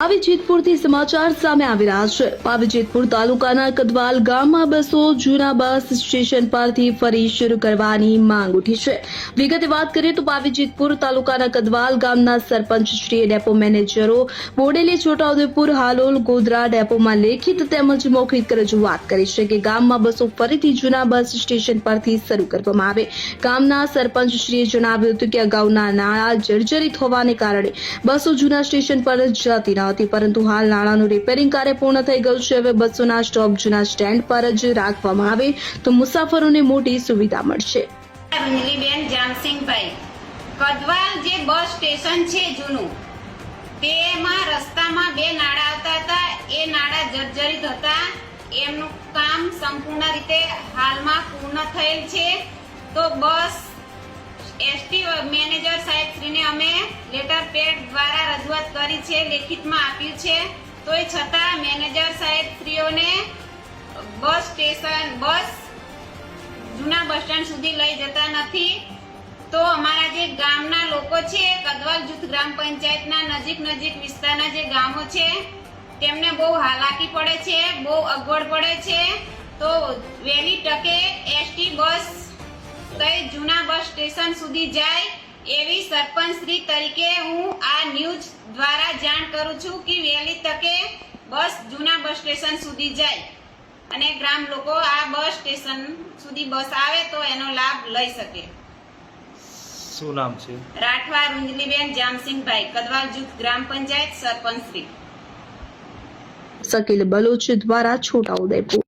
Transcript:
પાવી જેતપુરથી સમાચાર સામે આવી રહ્યા છે. પાવીજેતપુર તાલુકાના કદવાલ ગામમાં બસો જૂના બસ સ્ટેશન પરથી ફરી શરૂ કરવાની માંગ ઉઠી છે. વિગતે વાત કરીએ તો પાવીજેતપુર તાલુકાના કદવાલ ગામના સરપંચ શ્રી ડેપો મેનેજરો બોડેલી છોટાઉદેપુર હાલોલ ગોધરા ડેપોમાં લેખિત તેમજ મૌખિક રજૂઆત કરી છે કે ગામમાં બસો ફરીથી જૂના બસ સ્ટેશન પરથી શરૂ કરવામાં આવે. ગામના સરપંચ શ્રીએ જણાવ્યું હતું કે અગાઉના નાળા જર્જરિત હોવાને કારણે બસો જૂના સ્ટેશન પર જતી ન હતી, પરંતુ હાલ નાણાંનું રિપેરિંગ કાર્ય પૂર્ણ થઈ ગયું છે. હવે બસોના સ્ટોપ જૂના સ્ટેન્ડ પર જ રાખવામાં આવે તો મુસાફરોને મોટી સુવિધા મળશે. કદવાલ જે બસ સ્ટેશન છે જૂનું, તેમાં રસ્તામાં બે નાળા આવતા હતા. એ નાળા જર્જરિત હતા. એમનું કામ સંપૂર્ણ રીતે હાલમાં પૂર્ણ થયેલ છે. તો બસ એસટી મેનેજર સાહેબ શ્રીને અમે લેટર પેડ દ્વારા રજૂઆત કરી છે, લેખિતમાં આપ્યું છે. તોય છતાં મેનેજર સાહેબ શ્રીઓને બસ સ્ટેશન, બસ જૂના બસ સ્ટેન્ડ સુધી લઈ જતા નથી. તો અમારા જે ગામના લોકો છે કદવાલ જૂથ ગ્રામ પંચાયતના નજીક નજીક વિસ્તારના જે ગામો છે, તેમને બહુ હાલાકી પડે છે, બહુ અગવડ પડે છે. તો વહેલી તકે એસટી બસ કઈ જૂના બસ સ્ટેશન સુધી જાય એવી સરપંચ શ્રી તરીકે હું આ ન્યૂઝ દ્વારા જાણ કરું છું કે વહેલી તકે બસ જૂના બસ સ્ટેશન સુધી જાય અને ગ્રામ લોકો આ બસ સ્ટેશન સુધી બસ આવે તો એનો લાભ લઈ શકે. શું નામ છે? રાઠવા રૂંજલીબેન જામસિંહભાઈ કદવાલ જૂથ ગ્રામ પંચાયત સરપંચ શ્રી શકીલ બલોચ દ્વારા છોટાઉદેપુર